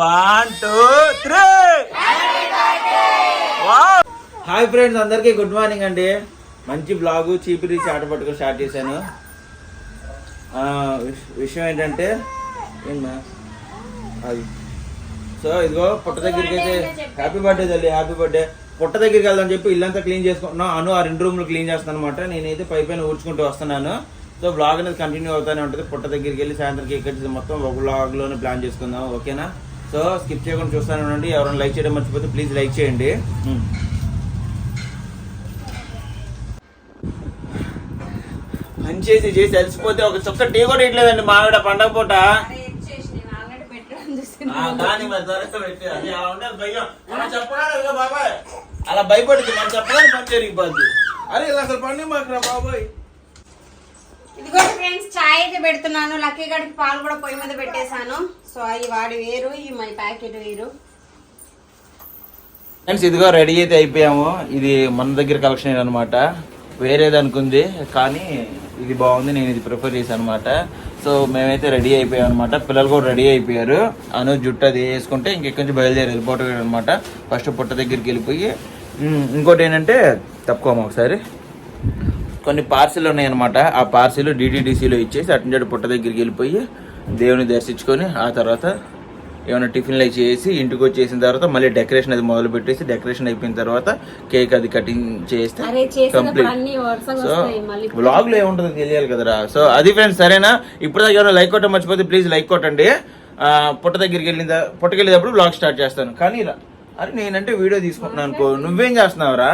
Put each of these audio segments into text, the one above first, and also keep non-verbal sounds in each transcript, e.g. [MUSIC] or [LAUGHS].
One two three hi friends అందరికీ good morning అండి. మంచి బ్లాగ్ చీపిరి చాట పట్టుకొని స్టార్ట్ చేశాను. విష్- విషయం ఏంటంటే అది. సో ఇదిగో పుట్ట దగ్గరికి అయితే హ్యాపీ బర్త్డే తల్లి హ్యాపీ బర్త్డే పుట్ట దగ్గరికి వెళ్దాం చెప్పి ఇల్లంతా క్లీన్ చేసుకుంటున్నాం అను ఆ రెండు రూమ్లు క్లీన్ చేస్తాను అనమాట నేనైతే పై పైన ఊడ్చుకుంటూ వస్తున్నాను. సో బ్లాగ్ అనేది కంటిన్యూ అవుతానే ఉంటుంది. పుట్ట దగ్గరికి వెళ్ళి సాయంత్రం కేక్ మొత్తం ఒక బ్లాగ్లోనే ప్లాన్ చేసుకుందాం. ఓకేనా? సో స్కిప్ చేయకుండా చూస్తానే ఉండండి. ఎవరైనా లైక్ చేయడం మర్చిపోతే ప్లీజ్ లైక్ చేయండి. పని చేసి చేసి అలసిపోతే ఒక చుక్క టీ కూడా ఇట్లేదండి మావిడ పండగ పూట. అలా భయపడింది మనం చెప్పడానికి పని జరిగిపోద్ది అరే ఇలా అసలు పండి మాకు రా బాబాయ్. ఇదిగో ఫ్రెండ్స్ చాయ్ అయితే పెడుతున్నాను. లక్కీ గడికి పాలు కూడా పొయ్యి మీద పెట్టేశాను. సో అవి వాడి వేరు ఈ మై ప్యాకెట్ వేరు. ఫ్రెండ్స్ ఇదిగో రెడీ అయితే అయిపోయాము. ఇది మన దగ్గర కలెక్షన్ అనమాట వేరేది అనుకుంది కానీ ఇది బాగుంది నేను ఇది ప్రిఫర్ చేశాను అనమాట సో మేమైతే రెడీ అయిపోయాం అనమాట పిల్లలు కూడా రెడీ అయిపోయారు. అను జుట్టు అది వేసుకుంటే ఇంకెక్కడి నుంచి బయలుదేరి వెళ్ళిపోవటం అనమాట ఫస్ట్ పుట్ట దగ్గరికి వెళ్ళిపోయి ఇంకోటి ఏంటంటే తప్పుకోమా ఒకసారి? కొన్ని పార్సిల్ ఉన్నాయన్నమాట. ఆ పార్సిల్ డిటీడీసీలో ఇచ్చేసి అటు పుట్ట దగ్గరికి వెళ్ళిపోయి దేవుని దర్శించుకొని ఆ తర్వాత ఏమైనా టిఫిన్లు అవి చేసి ఇంటికి వచ్చేసిన తర్వాత మళ్ళీ డెకరేషన్ అది మొదలు పెట్టేసి డెకరేషన్ అయిపోయిన తర్వాత కేక్ అది కటింగ్ చేస్తే కంప్లీట్. సో బ్లాగ్లో ఏముంటుందో తెలియాలి కదరా. సో అది ఫ్రెండ్స్ సరేనా? ఇప్పుడు ఎవరైనా లైక్ కొట్టడం మర్చిపోతే ప్లీజ్ లైక్ కొట్టండి. పుట్ట దగ్గరికి వెళ్ళిన పుట్టకి వెళ్ళేటప్పుడు బ్లాగ్ స్టార్ట్ చేస్తాను. కానీ అరే నేనంటే వీడియో తీసుకుంటున్నాను అనుకో నువ్వేం చేస్తున్నావురా?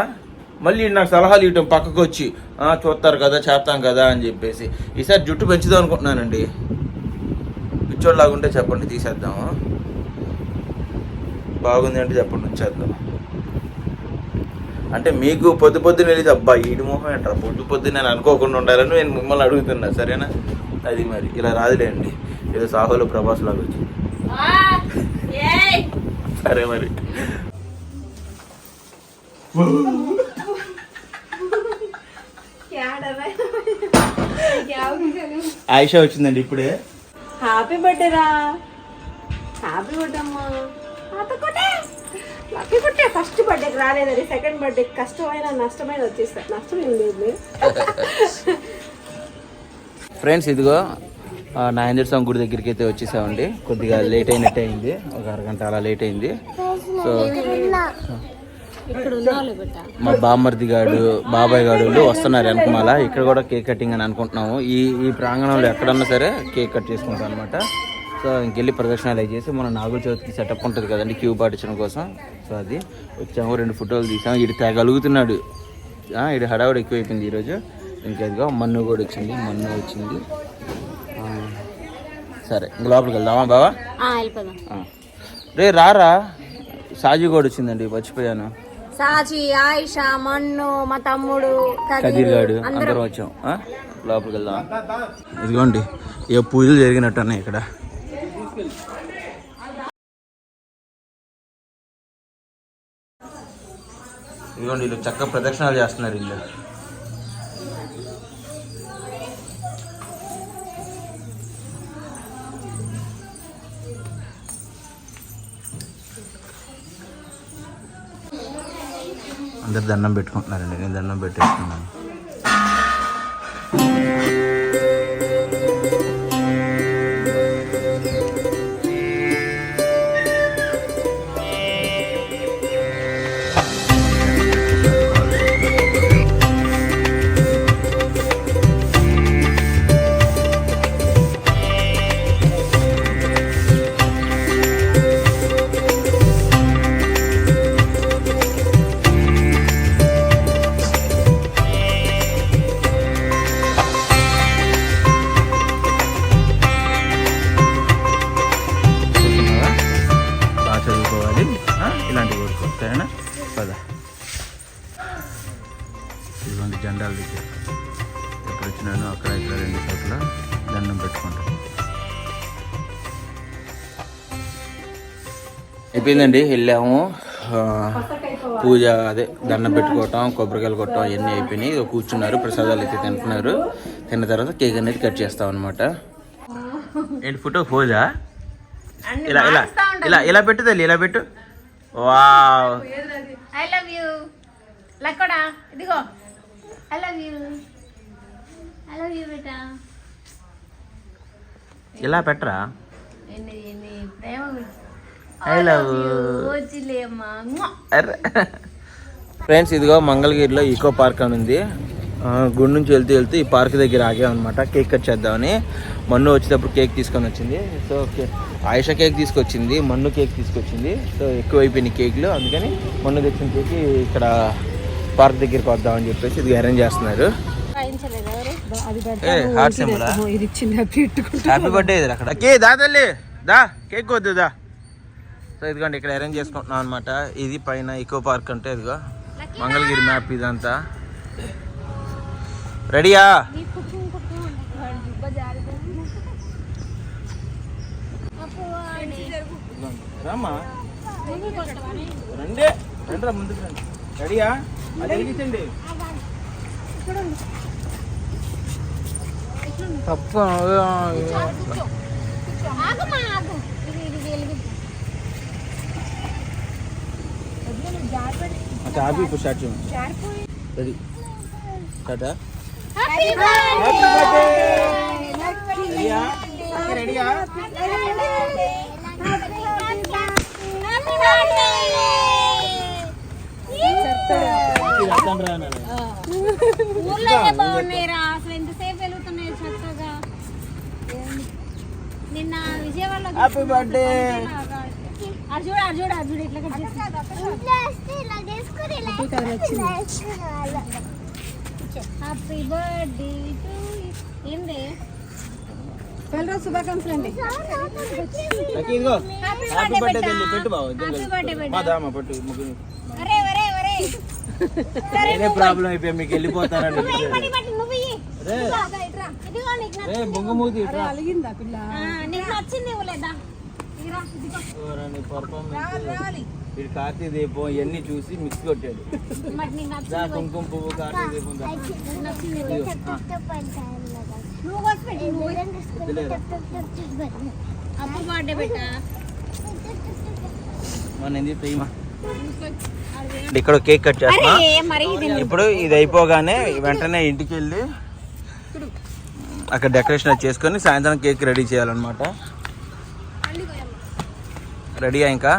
మళ్ళీ నాకు సలహాలు ఇవ్వటం పక్కకు వచ్చి "ఆ, చూస్తారు కదా చేస్తాం కదా అని చెప్పేసి. ఈసారి జుట్టు పెంచుదాం అనుకుంటున్నానండి. పిచ్చోళ్ళలాగుంటే చెప్పండి తీసేద్దాము. బాగుంది అంటే చెప్పండి వచ్చేద్దాం అంటే మీకు పొద్దు పొద్దున వెళ్ళి అబ్బా ఈడి మొహం ఏంట్రా? పొద్దు పొద్దున నేను అనుకోకుండా ఉండాలని నేను మిమ్మల్ని అడుగుతున్నా సరేనా? అది మరి. ఇలా రాదులేండి. ఏదో సాహోలు ప్రభాస్ లాగా వచ్చింది. సరే మరి. ఆయిషా వచ్చిందండి ఇప్పుడే. హ్యాపీ బర్త్డే రా. హ్యాపీ బర్త్డే అమ్మా. హ్యాపీ బర్త్డే ఫస్ట్ బర్త్డేకి రాలేదని సెకండ్ బర్త్డే కష్టమైన నష్టమైన వచ్చేస్తారు నష్టం ఏం లేదు. ఫ్రెండ్స్ ఇదిగో నాగేంద్ర స్వామి గుడి దగ్గరికి అయితే వచ్చేసామండి. కొద్దిగా లేట్ అయినట్టే అయింది. ఒక అరగంట అలా లేట్ అయింది. సో మా బామ్మర్ది గాడు బాబాయ్ గాడు వస్తున్నారు వెనకమాల. ఇక్కడ కూడా కేక్ కటింగ్ అని అనుకుంటున్నాము. ఈ ఈ ప్రాంగణంలో ఎక్కడన్నా సరే కేక్ కట్ చేసుకుంటాం అనమాట సో ఇంకెళ్ళి ప్రదర్శనలు అవి చేసి మన నాగుల చవితికి సెటప్ ఉంటుంది కదండి క్యూ పాటించడం కోసం. సో అది వచ్చాము రెండు ఫోటోలు తీసాము. ఇటు తెగలుగుతున్నాడు. ఇటు హడావుడు ఎక్కువైపోయింది ఈరోజు. ఇంకేదిగో మన్ను కూడా వచ్చింది మన్ను వచ్చింది. సరే ఇంక లోపలికి వెళ్దామా బావా. రే రారా. సాజీ కూడా వచ్చిందండి మర్చిపోయాను. సాచి ఆయిషా మన్ను మా తమ్ముడు కదీర్ గాడు అందరం. వచ్చాం. ఆ? లోపలికి వెళ్దాం ఇదిగోండి ఏ పూజలు జరిగినట్టు ఉన్నాయి ఇక్కడ. ఇదిగోండి వీళ్ళు చక్కగా ప్రదక్షిణాలు చేస్తున్నారు వీళ్ళు అందరు దండం పెట్టుకుంటున్నారండి. నేను దండం పెట్టేసుకున్నాను అయిపోయిందండి వెళ్ళాము. పూజ అదే దండం పెట్టుకోవటం కొబ్బరికాయలు కొట్టడం ఇవన్నీ అయిపోయినాయి. కూర్చున్నారు ప్రసాదాలు అయితే తింటున్నారు. తిన్న తర్వాత కేక్ అనేది కట్ చేస్తాం అనమాట ఏంటి ఫోటో? పోజా ఇలా ఇలా. ఇలా ఇలా పెట్టు తల్లి ఇలా పెట్టు. వావ్. I love you. లక్కడా? ఇదిగో. I love you. I love you బేటా. ఇలా పెట్టరా? ప్రేమ I love you. వచ్చిలే అమ్మా ఫ్రెండ్స్ ఇదిగో మంగళగిరిలో ఈకో పార్క్ అని ఉంది. గుడి నుంచి వెళ్తూ వెళ్తూ ఈ పార్క్ దగ్గర ఆగామన్నమాట కేక్ కట్ చేద్దామని. మన్ను వచ్చేటప్పుడు కేక్ తీసుకొని వచ్చింది. సో ఆయుష కేక్ తీసుకొచ్చింది. మన్ను కేక్ తీసుకొచ్చింది. సో ఎక్కువ అయిపోయినాయి కేక్లు. అందుకని మన్ను తెచ్చిన కేక్ ఇక్కడ పార్క్ దగ్గరికి వద్దామని చెప్పేసి ఇది అరేంజ్ చేస్తున్నారు. హ్యాపీ బర్త్డే అక్కడ. కే దా తల్లి దా కేక్ వద్దు దా. సో ఇదిగోండి ఇక్కడ అరేంజ్ చేసుకుంటున్నాం అనమాట ఇది పైన ఈకో పార్క్ అంటే ఇదిగో మంగళగిరి మ్యాప్ ఇదంతా. రెడీయా రామా రండి రండి రా ముందుకు రండి. రెడీయా అది వెలిగించండి. తప్ప అచ్చా ఆపి ఇప్పుడు స్టార్ట్ చేయండి రెడీ. స్టార్టా రెడీయా రెడీయా ఇది అర్థం రా నాన్న. ఊర్లోనే బాగున్నాయిరా. అసలు ఎంతసేపు వెలుగుతున్నాయి చక్కగా. నిన్న విజయవాడలో హ్యాపీ బర్త్డే అర్జుడు అర్జుడు అర్జుడు ఇట్లా కట్ హ్యాపీ బర్త్డే టు ఏంది? శుభాకాంక్షలు అండి. లక్కీ ఇదిగో. హ్యాపీ బర్త్డే తల్లి పెట్టు బావ హ్యాపీ బర్త్డే మా దామా పట్టు ముగ్గురు. అరే ఒరే ఒరే. నేనే ప్రాబ్లం అయిపోయా మీకు వెళ్ళిపోతారని పట్టి పట్టి నువ్వు ఇయ్యి. రే ఇదిగో నీకు నచ్చ- రే బొంగు మూతి ఇట్రా. అలిగిందా పిల్ల? నీకు నచ్చింది ఇవ్వలేదా పర్ఫార్మెన్స్ వీడు కార్తీక దీపం ఇవన్నీ చూసి మిక్స్ కొట్టాడు. దా కుంకుమ పువ్వు కార్తీక దీపం ఇక్కడ కేక్ కట్ చేస్తున్నా ఇప్పుడు ఇది అయిపోగానే వెంటనే ఇంటికి వెళ్ళి అక్కడ డెకరేషన్ చేసుకొని సాయంత్రం కేక్ రెడీ చేయాలన్నమాట. రెడీయా ఇంకా?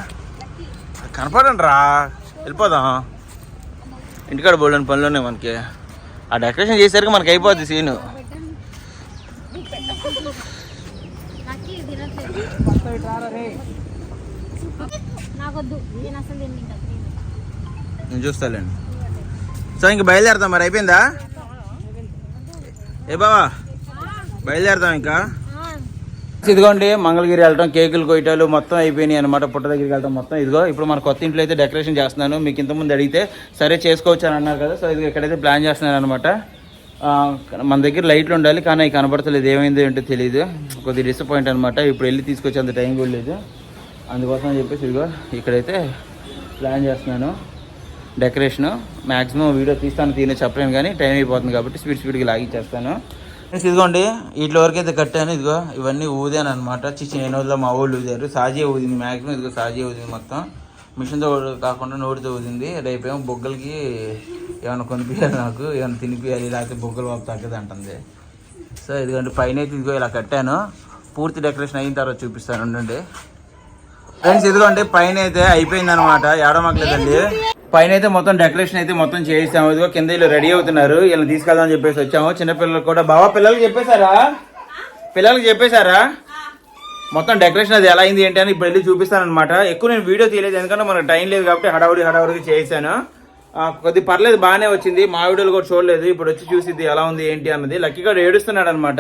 కనపడండి రా వెళ్ళిపోదాం. ఇంటికాడ బోల్డని పనులు మనకి. ఆ డెకరేషన్ చేసరికి మనకి అయిపోద్ది సీను. నేను చూస్తాలేండి. సో ఇంక బయలుదేరతాం మరి. అయిపోయిందా? ఏ బావా? బయలుదేరతాం ఇంకా. ఇదిగోండి మంగళగిరి వెళ్ళటం కేకులు కొయ్యటాలు మొత్తం అయిపోయినాయి అనమాట పుట్ట దగ్గరికి వెళ్ళడం మొత్తం. ఇదిగో ఇప్పుడు మన కొత్త ఇంట్లో అయితే డెకరేషన్ చేస్తున్నాను. మీకు ఇంతకుముందు అడిగితే సరే చేసుకోవచ్చు అని అన్నారు కదా. సో ఇది ఇక్కడైతే ప్లాన్ చేస్తున్నాను అనమాట మన దగ్గర లైట్లు ఉండాలి కానీ అవి కనబడతలేదు. ఏమైందో ఏంటో తెలియదు కొద్దిగా డిసప్పాయింట్ అనమాట ఇప్పుడు వెళ్ళి తీసుకొచ్చే అంత టైం కూడా లేదు. అందుకోసం అని చెప్పేసి ఇదిగో ఇక్కడైతే ప్లాన్ చేస్తున్నాను. డెకరేషను. మ్యాక్సిమం వీడియో తీస్తాను తీనే చెప్పలేను కానీ టైం అయిపోతుంది కాబట్టి స్పీడ్ స్పీడ్గా లాగిచ్చేస్తాను. ఫ్రెండ్స్ ఇదిగోండి వీటి వరకు అయితే కట్టాను. ఇదిగో ఇవన్నీ ఊదాను అనమాట చిన్న రోజుల్లో మా ఊళ్ళు ఊదారు. సాజీ ఊదింది మ్యాక్సిమం ఇదిగో సాజీ ఊదింది మొత్తం. మిషన్తో కాకుండా నోటితో ఊదింది. రేపేమో బొగ్గలకి ఏమైనా కొనిపించాలి నాకు ఏమైనా తినిపించాలి లేకపోతే బొగ్గలు బాబు తగ్గదు అంటుంది. సో ఇదిగోండి పైన అయితే ఇదిగో ఇలా కట్టాను. పూర్తి డెకరేషన్ అయిన తర్వాత చూపిస్తాను. ఉండండి. ఫ్రెండ్స్ ఇదిగోండి పైన అయితే అయిపోయింది అనమాట ఏడమక్కలేదండి పైన అయితే మొత్తం డెకరేషన్ అయితే మొత్తం చేసాము ఇదిగో కింద వీళ్ళు రెడీ అవుతున్నారు. వీళ్ళని తీసుకెళ్దామని చెప్పేసి వచ్చాము. చిన్నపిల్లలకు కూడా బావా పిల్లలకి చెప్పేశారా? పిల్లలకి చెప్పేశారా? మొత్తం డెకరేషన్ అది ఎలా అయింది ఏంటి అని ఇప్పుడు వెళ్ళి చూపిస్తాను అనమాట ఎక్కువ నేను వీడియో తీయలేదు. ఎందుకంటే మనకు టైం లేదు కాబట్టి హడావుడి హడావుడికి చేశాను కొద్ది పర్లేదు బాగానే వచ్చింది. మా వీడియోలు కూడా చూడలేదు. ఇప్పుడు వచ్చి చూసిద్ది ఎలా ఉంది ఏంటి అన్నది. లక్కీ కూడా ఏడుస్తున్నాడు అనమాట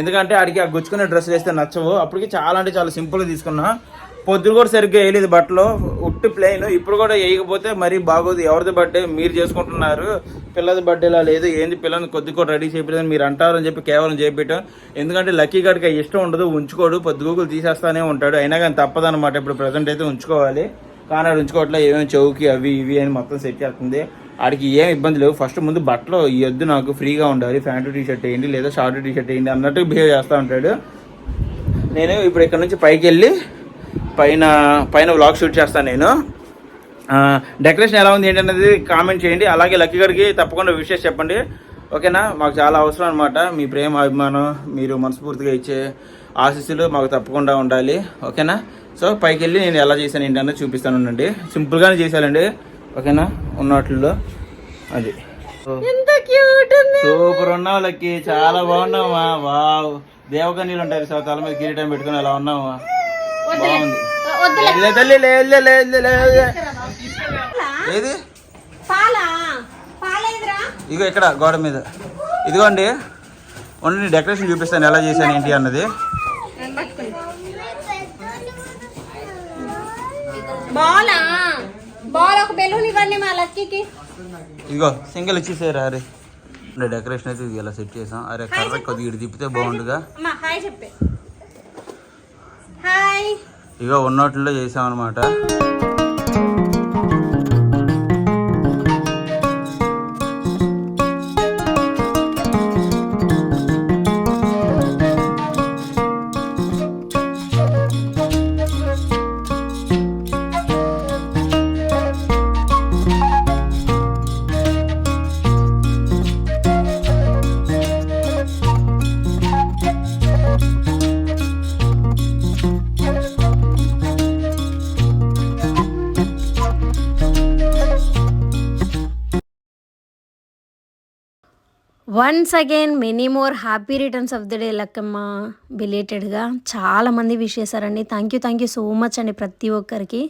ఎందుకంటే ఆడికి ఆ గుచ్చుకునే డ్రెస్ వేస్తే నచ్చవు. అప్పటికి చాలా అంటే చాలా సింపుల్గా తీసుకున్నా. పొద్దున కూడా సరిగ్గా వేయలేదు బట్టలు. ఉట్టి ప్లెయిన్ ఇప్పుడు కూడా వేయకపోతే మరి బాగోదు. ఎవరిది బర్త్డే మీరు చేసుకుంటున్నారు. పిల్లది బర్త్డేలా లేదు. ఏంది పిల్లల్ని కొద్ది కూడా రెడీ చేయలేదని మీరు అంటారు అని చెప్పి కేవలం చేపించాం ఎందుకంటే లక్కీ గారికి ఇష్టం ఉండదు. ఉంచుకోడు. పొద్దుగూకులు తీసేస్తానే ఉంటాడు. అయినా కానీ తప్పదనమాట ఇప్పుడు ప్రజెంట్ అయితే ఉంచుకోవాలి. కానీ ఆడు ఉంచుకోవట్లే. ఏమేమి చౌకి అవి ఇవి అని మొత్తం సెట్ చేస్తుంది. ఆడికి ఏం ఇబ్బంది లేవు. ఫస్ట్ ముందు బట్టలు ఈ వద్దు నాకు. ఫ్రీగా ఉండాలి. ప్యాంటు టీ షర్ట్ వేయండి. లేదా షార్ట్ టీ షర్ట్ వేయండి అన్నట్టు బిహేవ్ చేస్తూ ఉంటాడు. నేను ఇప్పుడు ఇక్కడ నుంచి పైకి వెళ్ళి పైన పైన వ్లాగ్ షూట్ చేస్తాను నేను. డెకరేషన్ ఎలా ఉంది ఏంటనేది కామెంట్ చేయండి. అలాగే లక్కీ గారికి తప్పకుండా విషెస్ చెప్పండి. ఓకేనా? మాకు చాలా అవసరం అనమాట మీ ప్రేమ అభిమానం మీరు మనస్ఫూర్తిగా ఇచ్చే ఆశీస్సులు మాకు తప్పకుండా ఉండాలి. ఓకేనా? సో పైకి వెళ్ళి నేను ఎలా చేశాను ఏంటన్నది చూపిస్తాను ఉండండి. సింపుల్గానే చేశానండి. ఓకేనా? ఉన్నట్లో అది. సూపర్ ఉన్నావు లక్కీ. చాలా బాగున్నావా? వావ్. దేవకన్యలు ఉంటారు సో తల మీద కిరీటం పెట్టుకుని అలా ఉన్నావా? ఏది? ఇగో ఇక్కడ గోడ మీద. ఇదిగోండి. ఉండి డెకరేషన్ చూపిస్తాను ఎలా చేశాను ఏంటి అన్నది. ఇదిగో సింగిల్ ఇచ్చేసారా అరే. డెకరేషన్ అయితే ఇది ఇలా సెట్ చేసాం. అరే కర్ర కొద్దిగా ఇటు తిప్పితే బాగుండుగా. చెప్పే. హాయ్ ఇక ఉన్నట్లో చేసామన్నమాట. Once again many more happy returns of the day Lakkamma బిలేటెడ్గా చాలామంది విష్ చేశారండి. Thank you thank you so much అండి ప్రతి ఒక్కరికి.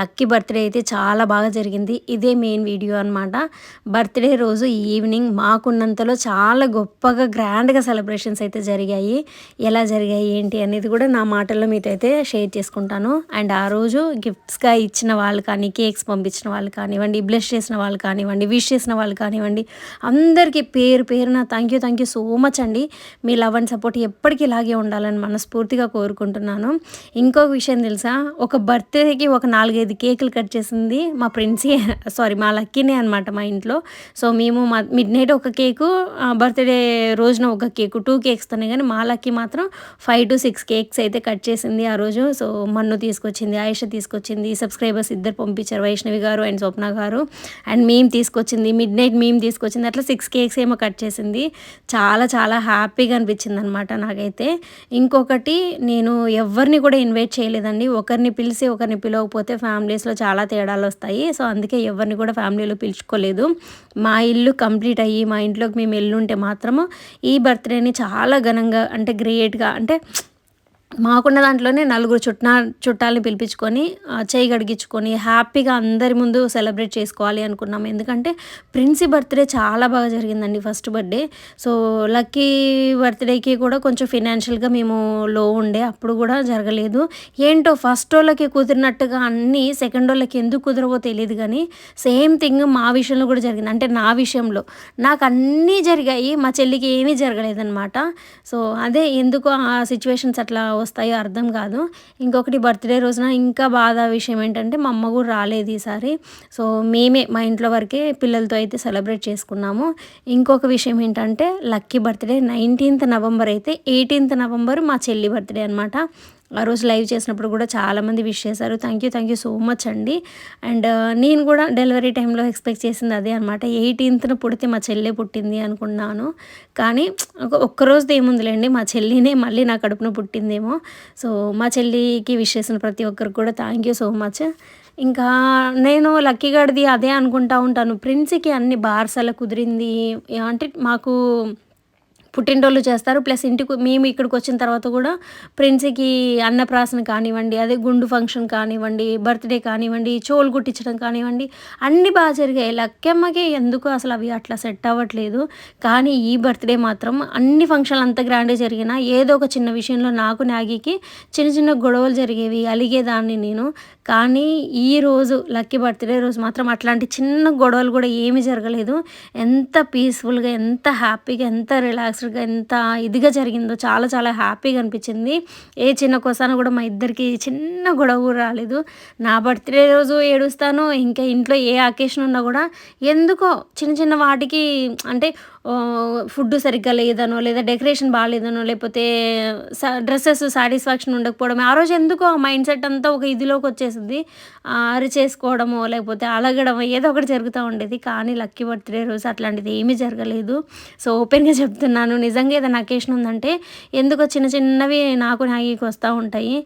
లక్కీ బర్త్డే అయితే చాలా బాగా జరిగింది. ఇదే మెయిన్ వీడియో అనమాట బర్త్డే రోజు ఈవినింగ్ మాకున్నంతలో చాలా గొప్పగా గ్రాండ్గా సెలబ్రేషన్స్ అయితే జరిగాయి. ఎలా జరిగాయి ఏంటి అనేది కూడా నా మాటల్లో మీతో అయితే షేర్ చేసుకుంటాను. అండ్ ఆ రోజు గిఫ్ట్స్గా ఇచ్చిన వాళ్ళు కానీ కేక్స్ పంపించిన వాళ్ళు కానివ్వండి బ్లెస్ చేసిన వాళ్ళు కానివ్వండి విష్ చేసిన వాళ్ళు కానివ్వండి అందరికీ పేరు పేరున thank you thank you so much అండి. మీ లవ్ అండ్ సపోర్ట్ ఎప్పటికీ ఇలాగే ఉండాలని మనస్ఫూర్తిగా కోరుకుంటున్నాను. ఇంకొక విషయం తెలుసా? ఒక బర్త్డేకి ఒక నాలుగైదు కేకులు కట్ చేసింది మా ప్రిన్సీ సారీ మా లక్కీనే అనమాట మా ఇంట్లో. సో మేము మా మిడ్ నైట్ ఒక కేకు బర్త్డే రోజున ఒక కేకు టూ కేక్స్ తనే కానీ మా లక్కీ మాత్రం ఫైవ్ టు సిక్స్ కేక్స్ అయితే కట్ చేసింది ఆ రోజు. సో మన్ను తీసుకొచ్చింది ఆయుష తీసుకొచ్చింది సబ్స్క్రైబర్స్ ఇద్దరు పంపించారు వైష్ణవి గారు అండ్ స్వప్న గారు. అండ్ మేము తీసుకొచ్చింది మిడ్ నైట్ మేము తీసుకొచ్చింది అట్లా సిక్స్ కేక్స్ ఏమో కట్ చేసింది. చాలా చాలా హ్యాపీగా అనిపించింది అనమాట నాకైతే. ఇంకొకటి నేను ఎవరిని కూడా ఇన్వైట్ చేయలేదండి. ఒకరిని పిలిచి ఒకరిని పిలవకపోతే ఫ్యామిలీస్లో చాలా తేడాలు వస్తాయి. సో అందుకే ఎవరిని కూడా ఫ్యామిలీలో పిలుచుకోలేదు. మా ఇల్లు కంప్లీట్ అయ్యి మా ఇంట్లోకి మేము ఎల్లుంటే మాత్రము ఈ బర్త్డేని చాలా ఘనంగా అంటే గ్రేట్గా అంటే మాకున్న దాంట్లోనే నలుగురు చుట్టా చుట్టాలని పిలిపించుకొని చేయి గడిగించుకొని హ్యాపీగా అందరి ముందు సెలబ్రేట్ చేసుకోవాలి అనుకున్నాం. ఎందుకంటే ప్రిన్సీ బర్త్డే చాలా బాగా జరిగిందండి ఫస్ట్ బర్త్డే. సో లక్కీ బర్త్డేకి కూడా కొంచెం ఫినాన్షియల్గా మేము లో ఉండే అప్పుడు కూడా జరగలేదు. ఏంటో ఫస్ట్ వాళ్ళకి కుదిరినట్టుగా అన్నీ సెకండ్ వాళ్ళకి ఎందుకు కుదరవో తెలియదు కానీ సేమ్ థింగ్ మా విషయంలో కూడా జరిగింది. అంటే నా విషయంలో. నాకు అన్నీ జరిగాయి మా చెల్లికి ఏమీ జరగలేదన్నమాట. సో అదే ఎందుకు ఆ సిచ్యువేషన్స్ అట్లా వస్తాయో అర్థం కాదు. ఇంకొకటి బర్త్డే రోజున ఇంకా బాధ విషయం ఏంటంటే మా అమ్మ కూడా రాలేదు ఈసారి. సో మేమే మా ఇంట్లో వరకే పిల్లలతో అయితే సెలబ్రేట్ చేసుకున్నాము. ఇంకొక విషయం ఏంటంటే లక్కీ బర్త్డే నైన్టీన్త్ నవంబర్ అయితే ఎయిటీన్త్ నవంబర్ మా చెల్లి బర్త్డే అనమాట ఆ రోజు లైవ్ చేసినప్పుడు కూడా చాలామంది విష్ చేశారు. Thank you thank you so much అండి. అండ్ uh, నేను కూడా డెలివరీ టైంలో ఎక్స్పెక్ట్ చేసింది అదే అనమాట ఎయిటీన్త్న పుడితే మా చెల్లె పుట్టింది అనుకున్నాను. కానీ ఒక- ఒక్కరోజుది ఏముందిలేండి మా చెల్లినే మళ్ళీ నా కడుపున పుట్టిందేమో. సో మా చెల్లికి విష్ చేసిన ప్రతి ఒక్కరికి కూడా థ్యాంక్ యూ సో మచ్ ఇంకా నేను లక్కీ గడిది అదే అనుకుంటా ఉంటాను. ప్రిన్స్కి అన్ని బార్సల కుదిరింది అంటే మాకు పుట్టినరోళ్ళు చేస్తారు. ప్లస్ ఇంటికి మేము ఇక్కడికి వచ్చిన తర్వాత కూడా ఫ్రెండ్స్కి అన్నప్రాసన కానివ్వండి అదే గుండు ఫంక్షన్ కానివ్వండి బర్త్డే కానివ్వండి చోలు కుట్టించడం కానివ్వండి అన్నీ బాగా జరిగాయి. లక్కమ్మకి ఎందుకు అసలు అవి అట్లా సెట్ అవ్వట్లేదు. కానీ ఈ బర్త్డే మాత్రం అన్ని ఫంక్షన్లు అంత గ్రాండ్గా జరిగినా ఏదో ఒక చిన్న విషయంలో నాకు నాగికి చిన్న చిన్న గొడవలు జరిగేవి అలిగేదాన్ని నేను. కానీ ఈ రోజు లక్కీ బర్త్డే రోజు మాత్రం అట్లాంటి చిన్న గొడవలు కూడా ఏమీ జరగలేదు. ఎంత పీస్ఫుల్గా ఎంత హ్యాపీగా ఎంత రిలాక్స్డ్గా ఎంత ఇదిగా జరిగిందో చాలా చాలా హ్యాపీగా అనిపించింది. ఏ చిన్న కోసాన కూడా మా ఇద్దరికి చిన్న గొడవ రాలేదు. నా బర్త్డే రోజు ఏడుస్తాను ఇంకా ఇంట్లో ఏ అకేషన్ ఉన్నా కూడా ఎందుకో చిన్న చిన్న వాటికి అంటే ఫుడ్ సరిగ్గా లేదనో లేదా డెకరేషన్ బాగాలేదనో లేకపోతే డ్రెస్సెస్ సాటిస్ఫాక్షన్ ఉండకపోవడం ఆ రోజు ఎందుకో ఆ మైండ్ సెట్ అంతా ఒక ఇదిలోకి వచ్చేసింది. అరి అరిచేసుకోవడమో లేకపోతే అలగడమో ఏదో ఒకటి జరుగుతూ ఉండేది. కానీ లక్కీ బర్త్డే రోజు అట్లాంటిది ఏమీ జరగలేదు. సో ఓపెన్గా చెప్తున్నాను. నిజంగా ఏదైనా అకేషన్ ఉందంటే ఎందుకో చిన్న చిన్నవి నాకు నాగీకి వస్తూ ఉంటాయి.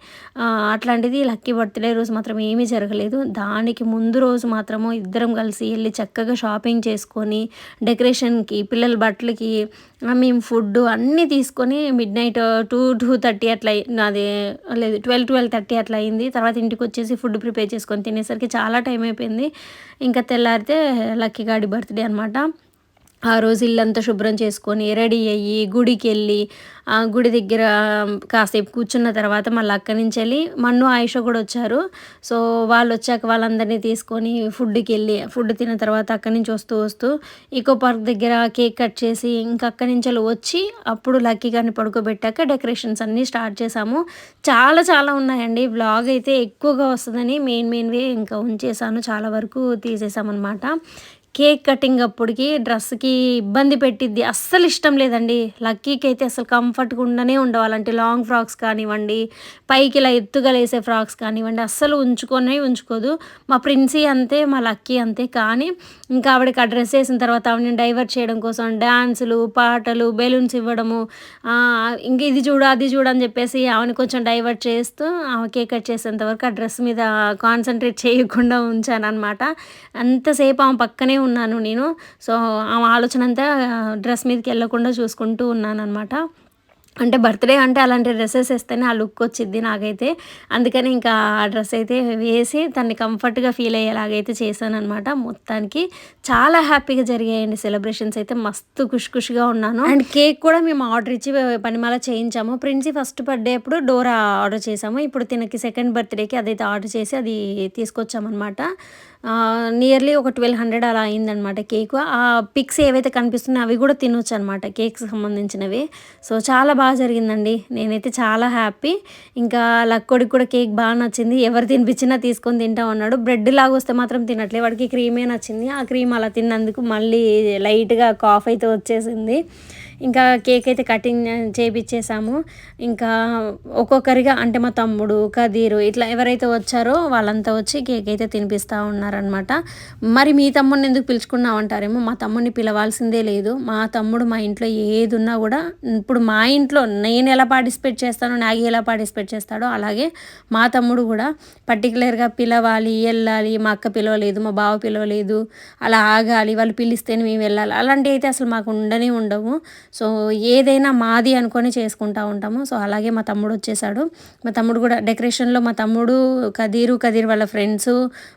అట్లాంటిది లక్కీ బర్త్డే రోజు మాత్రం ఏమీ జరగలేదు. దానికి ముందు రోజు మాత్రము ఇద్దరం కలిసి వెళ్ళి చక్కగా షాపింగ్ చేసుకొని డెకరేషన్కి పిల్లలు బట్టలకి మేము ఫుడ్ అన్నీ తీసుకొని midnight two two thirty అట్లా అయి- అది లేదు ట్వెల్వ్ ట్వెల్వ్ థర్టీ అట్లా అయింది. తర్వాత ఇంటికి వచ్చేసి ఫుడ్ ప్రిపేర్ చేసుకొని తినేసరికి చాలా టైం అయిపోయింది. ఇంకా తెల్లారితే లక్కీ గాడి బర్త్డే అనమాట ఆ రోజు ఇల్లంతా శుభ్రం చేసుకొని రెడీ అయ్యి గుడికి వెళ్ళి ఆ గుడి దగ్గర కాసేపు కూర్చున్న తర్వాత మళ్ళీ అక్కడి నుంచి వెళ్ళి మన్ను ఆయుష కూడా వచ్చారు. సో వాళ్ళు వచ్చాక వాళ్ళందరినీ తీసుకొని ఫుడ్కి వెళ్ళి ఫుడ్ తిన్న తర్వాత అక్కడి నుంచి వస్తూ వస్తూ ఈకో పార్క్ దగ్గర కేక్ కట్ చేసి ఇంకా అక్కడి నుంచి వెళ్ళి వచ్చి అప్పుడు లక్కీ గారిని పడుకోబెట్టాక డెకరేషన్స్ అన్నీ స్టార్ట్ చేసాము చాలా చాలా ఉన్నాయండి. బ్లాగ్ అయితే ఎక్కువగా వస్తుందని మెయిన్ మెయిన్వే ఇంకా ఉంచేసాను. చాలా వరకు తీసేసామన్నమాట. కేక్ కటింగ్ అప్పటికి డ్రెస్కి ఇబ్బంది పెట్టిద్ది. అస్సలు ఇష్టం లేదండి. లక్కీకి అయితే అసలు కంఫర్ట్గా ఉండనే ఉండవాలంటే లాంగ్ ఫ్రాక్స్ కానివ్వండి పైకి ఇలా ఎత్తుగా లేసే ఫ్రాక్స్ కానివ్వండి అస్సలు ఉంచుకొనే ఉంచుకోదు. మా ప్రిన్సీ అంతే మా లక్కీ అంతే. కానీ ఇంకా ఆవిడకి ఆ డ్రెస్ వేసిన తర్వాత ఆవిడని డైవర్ట్ చేయడం కోసం డ్యాన్సులు పాటలు బెలూన్స్ ఇవ్వడము ఇంక ఇది చూడు అది చూడు అని చెప్పేసి ఆమెను కొంచెం డైవర్ట్ చేస్తూ ఆమె కేక్ కట్ చేసేంత వరకు ఆ డ్రెస్ మీద కాన్సన్ట్రేట్ చేయకుండా ఉంచాను అనమాట అంతసేపు ఆమె పక్కనే ఉన్నాను నేను. సో ఆ ఆలోచన అంతా డ్రెస్ మీదకి వెళ్ళకుండా చూసుకుంటూ ఉన్నాను అనమాట అంటే బర్త్డే అంటే అలాంటి డ్రెస్సెస్ వేస్తేనే ఆ లుక్ వచ్చింది నాకైతే. అందుకని ఇంకా ఆ డ్రెస్ అయితే వేసి తన్ని కంఫర్ట్గా ఫీల్ అయ్యేలాగైతే చేశానమాట మొత్తానికి. చాలా హ్యాపీగా జరిగాయండి సెలబ్రేషన్స్ అయితే. మస్తు ఖుషి ఖుషిగా ఉన్నాను. అండ్ కేక్ కూడా మేము ఆర్డర్ ఇచ్చి పనిమాల చేయించాము. ప్రిన్సీ ఫస్ట్ బర్త్డే అప్పుడు డోరా ఆర్డర్ చేసాము ఇప్పుడు తినకి సెకండ్ బర్త్డేకి అదైతే ఆర్డర్ చేసి అది తీసుకొచ్చామన్నమాట. నియర్లీ ఒక ట్వెల్వ్ హండ్రెడ్ అలా అయిందనమాట కేక్ ఆ పిక్స్ ఏవైతే కనిపిస్తున్నాయో అవి కూడా తినొచ్చు అనమాట కేక్స్ సంబంధించినవి. సో చాలా బాగా జరిగిందండి. నేనైతే చాలా హ్యాపీ ఇంకా లక్కోడికి కూడా కేక్ బాగా నచ్చింది. ఎవరు తినిపించినా తీసుకొని తింటా ఉన్నాడు బ్రెడ్ లాగా వస్తే మాత్రం తినట్లే. వాడికి క్రీమే నచ్చింది. ఆ క్రీమ్ అలా తిన్నందుకు మళ్ళీ లైట్గా కాఫ్ అయితే వచ్చేసింది. ఇంకా కేక్ అయితే కటింగ్ చేపించేసాము ఇంకా ఒక్కొక్కరిగా అంటే మా తమ్ముడు కదీరు ఇట్లా ఎవరైతే వచ్చారో వాళ్ళంతా వచ్చి కేక్ అయితే తినిపిస్తూ ఉన్నారనమాట మరి మీ తమ్ముడిని ఎందుకు పిలుచుకున్నామంటారేమో మా తమ్ముడిని పిలవాల్సిందే లేదు. మా తమ్ముడు మా ఇంట్లో ఏది ఉన్నా కూడా ఇప్పుడు మా ఇంట్లో నేను ఎలా పార్టిసిపేట్ చేస్తానో నాగి ఎలా పార్టిసిపేట్ చేస్తాడో అలాగే మా తమ్ముడు కూడా పర్టికులర్గా పిలవాలి వెళ్ళాలి. మా అక్క పిలవలేదు మా బావ పిలవలేదు. అలా ఆగాలి వాళ్ళు పిలిస్తేనే మేము వెళ్ళాలి. అలాంటివి అయితే అసలు మాకు ఉండనే ఉండవు. సో ఏదైనా మాది అనుకొని చేసుకుంటా ఉంటాము. సో అలాగే మా తమ్ముడు వచ్చేసాడు. మా తమ్ముడు కూడా డెకరేషన్లో మా తమ్ముడు కదీరు కదీర్ వాళ్ళ ఫ్రెండ్స్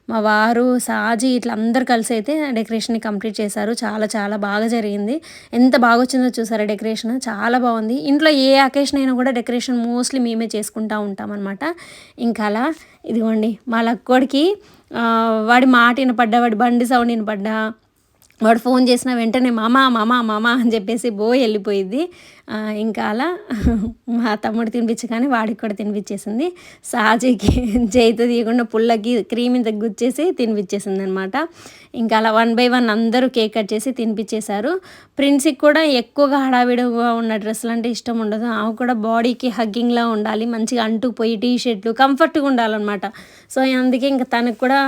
మా వారు సాజీ ఇట్లా అందరు కలిసి అయితే డెకరేషన్ని కంప్లీట్ చేశారు. చాలా చాలా బాగా జరిగింది. ఎంత బాగా వచ్చిందో చూసారా డెకరేషన్? చాలా బాగుంది. ఇంట్లో ఏ అకేషన్ అయినా కూడా డెకరేషన్ మోస్ట్లీ మేమే చేసుకుంటా ఉంటాం అనమాట ఇంకా అలా ఇదిగోండి మా లక్కోడికి వాడి మాట వినపడ్డా వాడి బండి సౌండ్ వినపడ్డా వాడు ఫోన్ చేసిన వెంటనే మామా మామా మామా అని చెప్పేసి బో వెళ్ళిపోయింది. ఇంకా అలా [LAUGHS] మా తమ్ముడు తినిపించగానే వాడికి కూడా తినిపించేసింది. సాజీకి చేయితో తీయకుండా పుల్లకి క్రీమ్ ఇంత గుచ్చేసి తినిపించేసింది అనమాట ఇంకా అలా వన్ బై వన్ అందరూ కేక్ కట్ చేసి తినిపించేశారు. ప్రిన్స్కి కూడా ఎక్కువగా హడావిడిగా ఉన్న డ్రెస్సులు అంటే ఇష్టం ఉండదు. ఆమె కూడా బాడీకి హగ్గింగ్లా ఉండాలి మంచిగా అంటుకుపోయి టీ షర్ట్లు కంఫర్ట్గా ఉండాలన్నమాట. సో అందుకే ఇంకా తనకు కూడా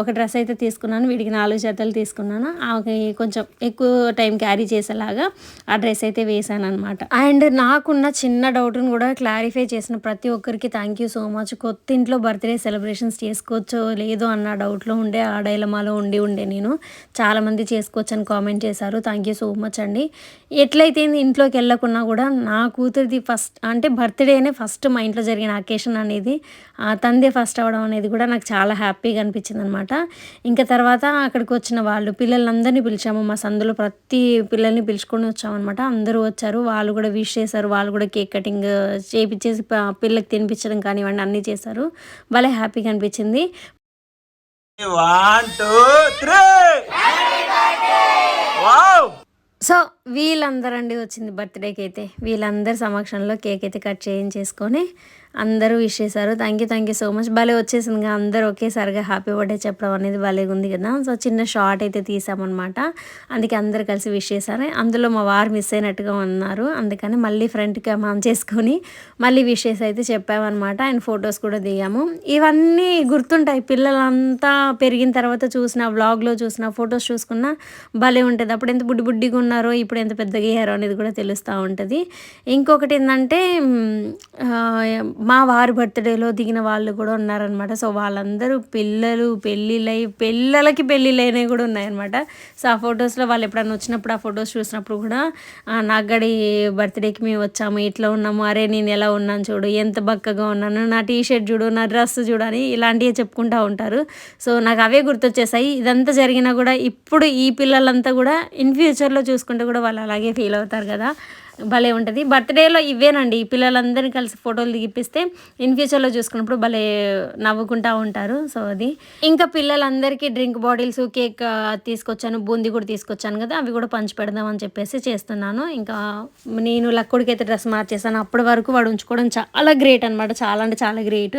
ఒక డ్రెస్ అయితే తీసుకున్నాను వీడికి నాలుగు జతలు తీసుకున్నాను. ఆమెకి కొంచెం ఎక్కువ టైం క్యారీ చేసేలాగా ఆ డ్రెస్ అయితే వేసాను అనమాట అండ్ నాకున్న చిన్న డౌట్ను కూడా క్లారిఫై చేసిన ప్రతి ఒక్కరికి థ్యాంక్ యూ సో మచ్. కొత్త ఇంట్లో బర్త్డే సెలబ్రేషన్స్ చేసుకోవచ్చో లేదో అన్న డౌట్లో ఉండే ఆ డైలమాలో ఉండి ఉండే నేను. చాలామంది చేసుకోవచ్చు అని కామెంట్ చేశారు. థ్యాంక్ యూ సో మచ్ అండి. ఎట్లయితే ఇంట్లోకి వెళ్ళకున్నా కూడా నా కూతురిది ఫస్ట్ అంటే బర్త్డేనే ఫస్ట్ మా ఇంట్లో జరిగిన అకేషన్ అనేది ఆ తందే ఫస్ట్ అవడం అనేది కూడా నాకు చాలా హ్యాపీగా అనిపించింది అనమాట ఇంకా తర్వాత అక్కడికి వచ్చిన వాళ్ళు పిల్లలందరినీ పిలిచాము. మా సందులో ప్రతి పిల్లల్ని పిలుచుకొని వచ్చామన్నమాట. అందరూ వచ్చారు. వాళ్ళు కూడా విష్ చేశారు. వాళ్ళు కూడా కేక్ కటింగ్ చేపించేసి ప- పిల్లలకి తినిపించడం కానివ్వండి అన్నీ చేశారు. భలే హ్యాపీగా అనిపించింది. One two three wow so వీళ్ళందరండి వచ్చింది బర్త్డేకి అయితే వీళ్ళందరి సమక్షంలో కేక్ అయితే కట్ చేయించేసుకొని అందరూ విష్ చేశారు. Thank you thank you so much భలే వచ్చేసింది కదా, అందరూ ఒకేసారిగా హ్యాపీ బర్త్డే చెప్పడం అనేది భలే ఉంది కదా. సో చిన్న షార్ట్ అయితే తీసామన్నమాట. అందుకే అందరు కలిసి విష్ చేశారు. అందులో మా వారు మిస్ అయినట్టుగా ఉన్నారు. అందుకని మళ్ళీ ఫ్రంట్ మనం చేసుకొని మళ్ళీ విషెస్ అయితే చెప్పామన్నమాట. అండ్ ఫొటోస్ కూడా దిగాము. ఇవన్నీ గుర్తుంటాయి. పిల్లలంతా పెరిగిన తర్వాత చూసిన వ్లాగ్లో చూసిన ఫొటోస్ చూసుకున్న భలే ఉంటుంది. అప్పుడు ఎంత బుడ్డి బుడ్డిగా ఉన్నారో ఇప్పుడు ఎంత పెద్దగా అయ్యారో అనేది కూడా తెలుస్తూ ఉంటుంది. ఇంకొకటి ఏంటంటే మా వారి బర్త్డేలో దిగిన వాళ్ళు కూడా ఉన్నారనమాట సో వాళ్ళందరూ పిల్లలు పెళ్ళిళ్ళై పిల్లలకి పెళ్ళిళ్ళైనవి కూడా ఉన్నాయన్నమాట. సో ఆ ఫొటోస్లో వాళ్ళు ఎప్పుడైనా వచ్చినప్పుడు ఆ ఫొటోస్ చూసినప్పుడు కూడా నాగడి బర్త్డేకి మేము వచ్చాము ఇట్లా ఉన్నాము అరే నేను ఎలా ఉన్నాను చూడు ఎంత బక్కగా ఉన్నాను నా టీ షర్ట్ చూడు నా డ్రెస్ చూడు అని ఇలాంటివి చెప్పుకుంటూ ఉంటారు. సో నాకు అవే గుర్తొచ్చేసాయి. ఇదంతా జరిగినా కూడా ఇప్పుడు ఈ పిల్లలంతా కూడా ఇన్ ఫ్యూచర్లో చూసుకుంటే కూడా వాళ్ళు అలాగే ఫీల్ అవుతారు కదా. భలే ఉంటుంది. బర్త్డేలో ఇవేనండి. ఈ పిల్లలందరినీ కలిసి ఫోటోలు దిగిపిస్తే ఇన్ ఫ్యూచర్లో చూసుకున్నప్పుడు భలే నవ్వుకుంటా ఉంటారు. సో అది. ఇంకా పిల్లలందరికీ డ్రింక్ బాటిల్స్ కేక్ తీసుకొచ్చాను. బూందీ కూడా తీసుకొచ్చాను కదా. అవి కూడా పంచి పెడదామని అని చెప్పేసి చేస్తున్నాను. ఇంకా నేను లక్కుడికి అయితే డ్రెస్ మార్చేసాను. అప్పటి వరకు వాడు ఉంచుకోవడం చాలా గ్రేట్ అనమాట చాలా అంటే చాలా గ్రేట్.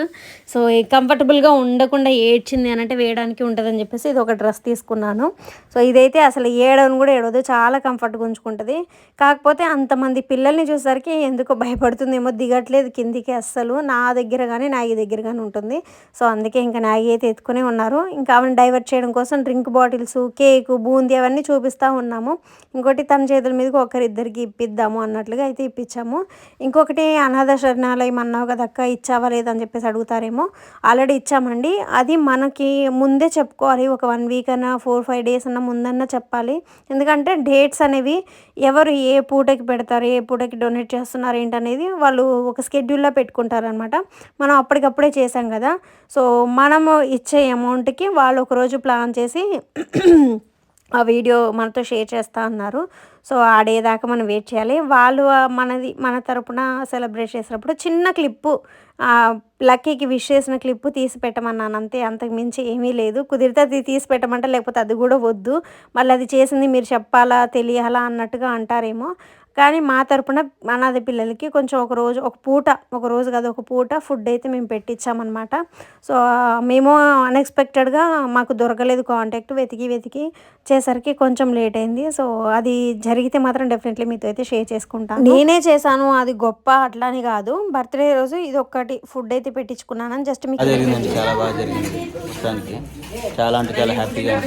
సో కంఫర్టబుల్గా ఉండకుండా ఏడ్చింది అని అంటే వేయడానికి ఉంటుందని చెప్పేసి ఇది ఒక డ్రెస్ తీసుకున్నాను. సో ఇదైతే అసలు ఏడవని కూడా ఏడవదు. చాలా కంఫర్ట్గా ఉంచుకుంటుంది. కాకపోతే అంతమంది పిల్లల్ని చూసేసరికి ఎందుకో భయపడుతుందేమో దిగట్లేదు కిందికి అస్సలు నా దగ్గర కానీ నాగి దగ్గర కానీ ఉంటుంది. సో అందుకే ఇంకా నాగి అయితే ఎత్తుకునే ఉన్నారు. ఇంకా ఆమెను డైవర్ట్ చేయడం కోసం డ్రింక్ బాటిల్స్ కేకు బూందీ అవన్నీ చూపిస్తూ ఉన్నాము. ఇంకోటి తన చేతుల మీదకి ఒకరిద్దరికి ఇప్పిద్దాము అన్నట్లుగా అయితే ఇప్పించాము. ఇంకొకటి అనాథ శరణాలయం అన్నావు కదా అక్క ఇచ్చావా లేదని చెప్పేసి అడుగుతారేమో. ఆల్రెడీ ఇచ్చామండి. అది మనకి ముందే చెప్పుకోవాలి. ఒక వన్ వీక్ అన్నా ఫోర్ ఫైవ్ డేస్ అన్నా ముందన్నా చెప్పాలి. ఎందుకంటే డేట్స్ అనేవి ఎవరు ఏ పూటకి పెడతారు ఏ పూటకి డొనేట్ చేస్తున్నారు ఏంటనేది వాళ్ళు ఒక స్కెడ్యూల్లో పెట్టుకుంటారనమాట మనం అప్పటికప్పుడే చేసాం కదా. సో మనము ఇచ్చే అమౌంట్కి వాళ్ళు ఒకరోజు ప్లాన్ చేసి [CLEARS THROAT] ఆ వీడియో మనతో షేర్ చేస్తా అన్నారు. సో ఆడేదాకా మనం వెయిట్ చేయాలి. వాళ్ళు మనది మన తరపున సెలబ్రేట్ చేసినప్పుడు చిన్న క్లిప్పు లక్కీకి విష్ చేసిన క్లిప్పు తీసి పెట్టమన్నాను అంతే. అంతకు మించి ఏమీ లేదు. కుదిరితే అది తీసి పెట్టమంటే లేకపోతే అది కూడా వద్దు. మళ్ళీ అది చేసింది మీరు చెప్పాలా తెలియాలా అన్నట్టుగా అంటారేమో. కానీ మా తరపున అనాథ పిల్లలకి కొంచెం ఒక రోజు ఒక పూట ఒక రోజు కాదు ఒక పూట ఫుడ్ అయితే మేము పెట్టించామన్నమాట సో మేము అన్ఎక్స్పెక్టెడ్గా మాకు దొరకలేదు కాంటాక్ట్ వెతికి వెతికి చేసరికి కొంచెం లేట్ అయింది. సో అది జరిగితే మాత్రం డెఫినెట్లీ మీతో అయితే షేర్ చేసుకుంటాను. నేనే చేశాను అది గొప్ప అట్లాని కాదు. బర్త్డే రోజు ఇది ఒక్కటి ఫుడ్ అయితే పెట్టించుకున్నాను జస్ట్ మీకు చాలా బాగా జరిగింది మొత్తానికి. చాలా అంటే చాలా హ్యాపీగా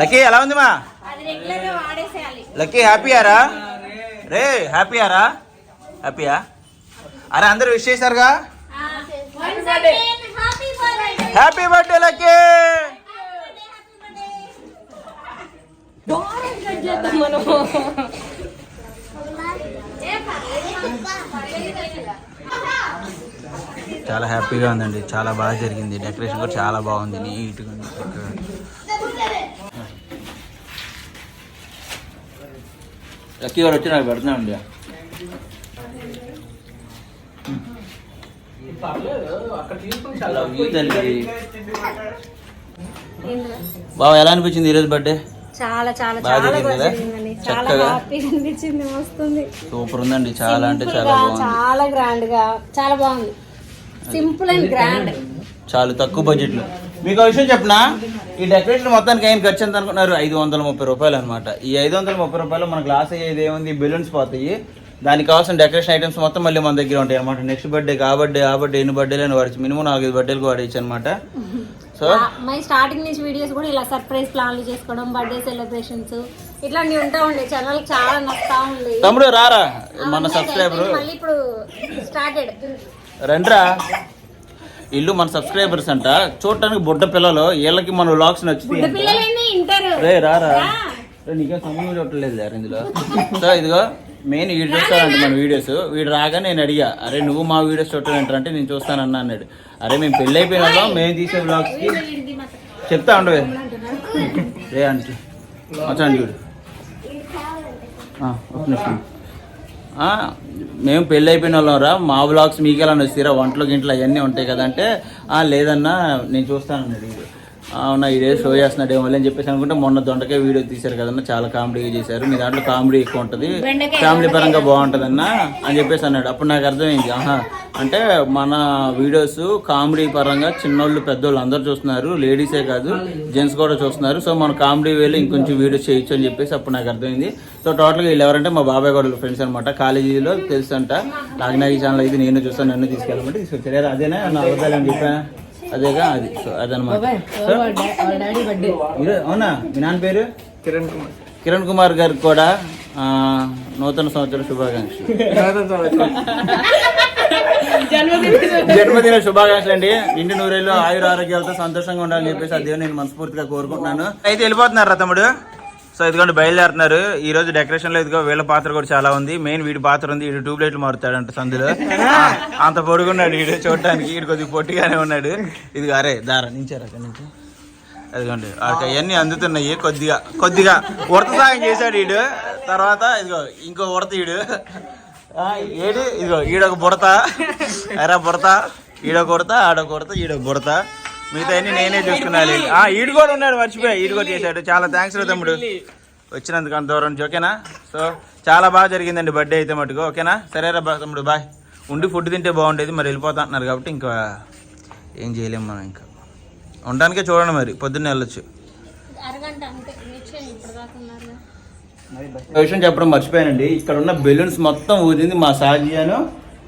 లక్కీ ఎలా ఉంది మా? లక్కీ హ్యాపీయారా రే హ్యాపీయారా హ్యాపీయా? అరే అందరు విష్ చేశారుగా? Happy birthday Lucky! చాలా హ్యాపీగా ఉందండి. చాలా బాగా జరిగింది. డెకరేషన్ కూడా చాలా బాగుంది. నీట్గా ఉంది. లక్కీ వాడు వచ్చి నాకు పెడుతున్నా అండి. బావ ఎలా అనిపించింది ఈరోజు బర్త్డే చాలా చాలా చాలా జరిగింది బాగా కదా? జరిగిందండి. చాలా చక్కగా. హ్యాపీగా అనిపించింది వస్తుంది సూపర్ ఉందండి చాలా అంటే చాలా చాలా గ్రాండ్గా చాలా బాగుంది. సింపుల్ అండ్ గ్రాండ్ చాలా తక్కువ బడ్జెట్లో. మీకు ఒక విషయం చెప్పనా? ఈ డెకరేషన్ మొత్తానికి అయిన ఖర్చు ఎంత అనుకున్నారు ఐదు వందల ముప్పై రూపాయలు అనమాట ఈ ఐదు వందల ముప్పై రూపాయలు మనకు లాస్ అయ్యేది ఏముంది? బెలూన్స్ పోతాయి. దానికి కావాల్సిన డెకరేషన్ ఐటమ్స్ మొత్తం మళ్ళీ మన దగ్గర ఉంటాయి అనమాట నెక్స్ట్ బర్త్డే ఆ బర్త్డే ఆ బర్త్డే ఎన్ని బర్త్డేలు అని వాడచ్చు. మినిమం నాలుగైదు బర్త్డేలకు వాడచ్చు అనమాట సో మై స్టార్టింగ్ నుంచి వీడియోస్ కూడా ఇలా సర్ప్రైజ్ ప్లాన్లు చేసుకోవడం బర్త్డే సెలబ్రేషన్స్ ఇట్లాంటివి ఉంటా ఉండే. ఛానల్ చాలా నచ్చుతా ఉంది. తమ్ముడు రారా? మన సబ్స్క్రైబర్ మళ్ళీ ఇప్పుడు స్టార్టెడ్ రండ్రా? ఇల్లు మన సబ్స్క్రైబర్స్ అంట. చూడటానికి బుడ్డ పిల్లలు వీళ్ళకి మన వ్లాగ్స్ నచ్చుతాయి అంట. రారా రే నీకేం సంబంధం చూడలేదు సార్ ఇందులో? సో ఇదిగో మెయిన్ వీడు చూస్తానంట మన వీడియోస్. వీడు రాగా నేను అడిగా అరే నువ్వు మా వీడియోస్ చూడాలంటే నేను చూస్తానన్నా అన్నాడు. అరే మేము పెళ్ళి అయిపోయిన వాళ్ళం మేము తీసే బ్లాగ్స్కి చెప్తా ఉండవే రే అంటే వచ్చాను చూడు. ఒక నిమిషం. మేము పెళ్ళి అయిపోయిన వాళ్ళం రా. మా బ్లాగ్స్ మీకు ఎలా వంటలు గింటలు అవన్నీ ఉంటాయి కదా అంటే లేదన్నా నేను చూస్తానన్నాడు అవునా ఇదే షో చేస్తున్నాడు ఏమో అని చెప్పేసి అనుకుంటే మొన్న దొండకాయ వీడియో తీశారు కదన్న చాలా కామెడీగా చేశారు. మీ దాంట్లో కామెడీ ఎక్కువ ఉంటుంది. ఫ్యామిలీ పరంగా బాగుంటుందన్న అని చెప్పేసి అన్నాడు. అప్పుడు నాకు అర్థమైంది. ఆహా అంటే మన వీడియోస్ కామెడీ పరంగా చిన్నోళ్ళు పెద్దోళ్ళు అందరూ చూస్తున్నారు లేడీసే కాదు జెంట్స్ కూడా చూస్తున్నారు. సో మన కామెడీ వేలు ఇంకొంచెం వీడియోస్ చేయొచ్చు అని చెప్పేసి అప్పుడు నాకు అర్థమైంది. సో టోటల్గా వీళ్ళు ఎవరంటే మా బాబాయ్ కూడా ఫ్రెండ్స్ అనమాట కాలేజీలో తెలుసంట నాగనాగి ఛానల్ అయితే నేను చూస్తాను నన్ను తీసుకెళ్ళమంటే తీసుకొచ్చారు. "ఏరా, అదేనా నా అబద్ధాలు అని చెప్పా? అదేగా అది. సో అదనమాట అవునా? మీ నాన్న పేరు? కిరణ్ కుమార్. కిరణ్ కుమార్ గారికి కూడా ఆ, నూతన సంవత్సర శుభాకాంక్షలు. జన్మదిన శుభాకాంక్షలు అండి. ఇంటి నూరేళ్ళు ఆయుర ఆరోగ్యాలతో సంతోషంగా ఉండాలని చెప్పేసి ఆ దేవుని నేను మనస్ఫూర్తిగా కోరుకుంటున్నాను. అయితే వెళ్ళిపోతున్నారు రా తమ్ముడు? సో ఇదిగోండి బయలుదేరుతున్నారు. ఈ రోజు డెకరేషన్లో ఇదిగో వీళ్ళ పాత్ర కూడా చాలా ఉంది. మెయిన్ వీడి పాత్ర ఉంది. వీడు ట్యూబ్ లైట్లు మారుతాడంట సందులో. ఆ, అంత పొడుగున్నాడు వీడు చూడటానికి వీడు కొద్దిగా పొట్టిగానే ఉన్నాడు. ఇది అరే దారా నించారు అక్కడి నుంచి. అదిగోండి అవన్నీ అందుతున్నాయి. కొద్దిగా కొద్దిగా ఉడత సాయం చేశాడు వీడు తర్వాత ఇదిగో ఇంకో ఉడత వీడు ఏడు ఇదిగో ఈడొక బుడత. ఎరా బుడత. ఈడొక ఉడత ఆడొక ఉడత ఈడొక బుడత. మిగతా అన్ని నేనే చూసుకున్నాను ఆ ఈడు కూడా ఉన్నాడు మర్చిపోయా. ఈడు కూడా చేశాడు. చాలా థ్యాంక్స్ రా తమ్ముడు. వచ్చినందుకు అంత దూరం నుంచి ఓకేనా? సో చాలా బాగా జరిగిందండి బర్త్డే అయితే మటుకు ఓకేనా? సరేరా బా తమ్ముడు బాయ్ ఉండి ఫుడ్ తింటే బాగుండేది మరి వెళ్ళిపోతా అంటున్నారు కాబట్టి ఇంకా ఏం చేయలేము మనం ఇంకా. ఉండడానికే చూడండి మరి పొద్దున్నే వెళ్ళొచ్చు. విషయం చెప్పడం మర్చిపోయానండి. ఇక్కడ ఉన్న బెలూన్స్ మొత్తం ఊదింది మా సాజియాను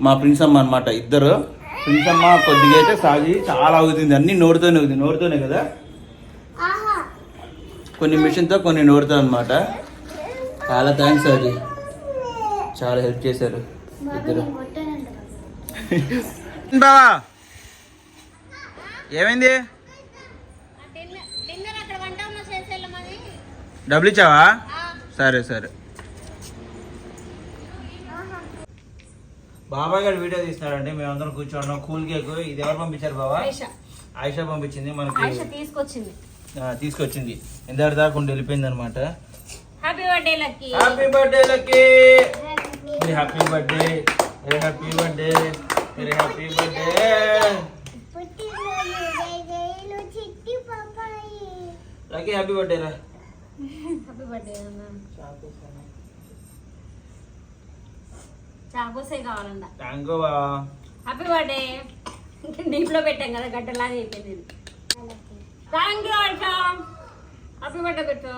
మా ప్రిన్స్ అమ్మ అనమాట ఇద్దరు. అమ్మ కొద్దిగా అయితే సాజి చాలా ఊదింది అన్ని నోటితోనే ఊది నోటితోనే కదా? కొన్ని మిషన్తో కొన్ని నోటితో అనమాట చాలా థ్యాంక్స్ అది. చాలా హెల్ప్ చేశారు. ఇద్దరు. [LAUGHS] బావా. ఏమైంది? డబ్బులు ఇచ్చావా? సరే సరే. బాబాయ్ గారు వీడియో తీస్తున్నారండి. మేమందరం కూర్చోండి. Cool cake. ఇది ఎవరు పంపించారు బాబా? ఆయిషా. పంపించింది మనకి. తీసుకొచ్చింది. తీసుకొచ్చింది. ఇందాక దాకా ఉండి వెళ్ళిపోయింది అనమాట happy birthday Lucky happy birthday Lucky very happy birthday very happy birthday very happy birthday Lucky happy birthday రా హ్యాపీ బర్త్డే చాకోసే కావాలంట. థ్యాంక్ యూ బావా హ్యాపీ బర్త్డే డీప్లో పెట్టాం కదా గడ్డలాగా అయిపోయింది thank you Ayesha happy birthday పెట్టు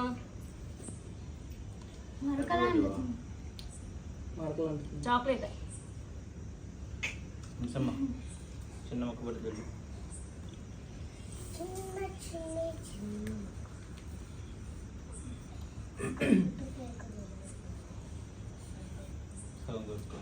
చాక్లెట్ చిన్న మొక్క పడుతుంది సగం కోసుకో.